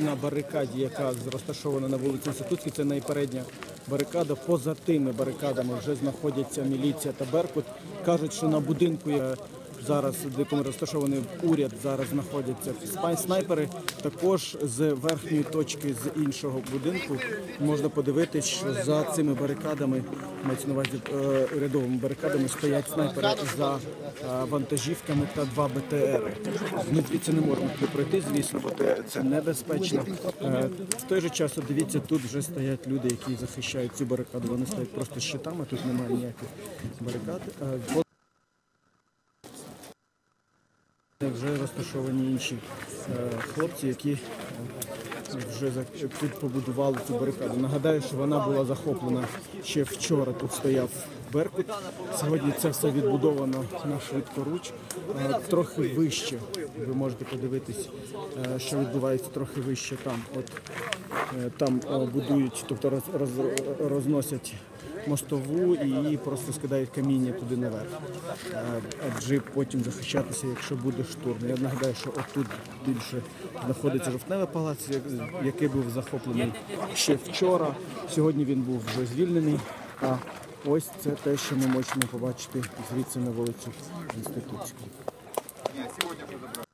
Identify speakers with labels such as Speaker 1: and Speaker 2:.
Speaker 1: На барикаді, яка розташована на вулиці Інститутській. Це найпередня барикада. Поза тими барикадами вже знаходяться міліція та Беркут. Кажуть, що на будинку зараз, в якому розташований уряд, зараз знаходяться снайпери. Також з верхньої точки з іншого будинку можна подивитись, що за цими барикадами мається на увазі е, урядовими барикадами стоять снайпери за е, вантажівками та два БТРи. Ми звідси не туди пройти, звісно, бо це- це небезпечно. Е, В той же час, дивіться, тут вже стоять люди, які захищають цю барикаду. Вони стоять просто щитами, тут немає ніяких барикад. Е, от Вже розташовані інші е, хлопці, які е, вже тут побудували цю барикаду. Нагадаю, що вона була захоплена ще вчора. Тут стояв Беркут. Сьогодні це все відбудовано на швидкоруч. Е, Трохи вище. Ви можете подивитись, е, що відбувається трохи вище там. От е, там е, будують, тобто роз, роз- розносять мостову і просто скидають каміння туди наверх. Адже потім захищатися, якщо буде штурм. Я нагадаю, що отут більше знаходиться жовтневий палац, який був захоплений ще вчора. Сьогодні він був вже звільнений. А ось це те, що ми можемо побачити звідси на вулицю Інститутську. Нет, сегодня уже забрали.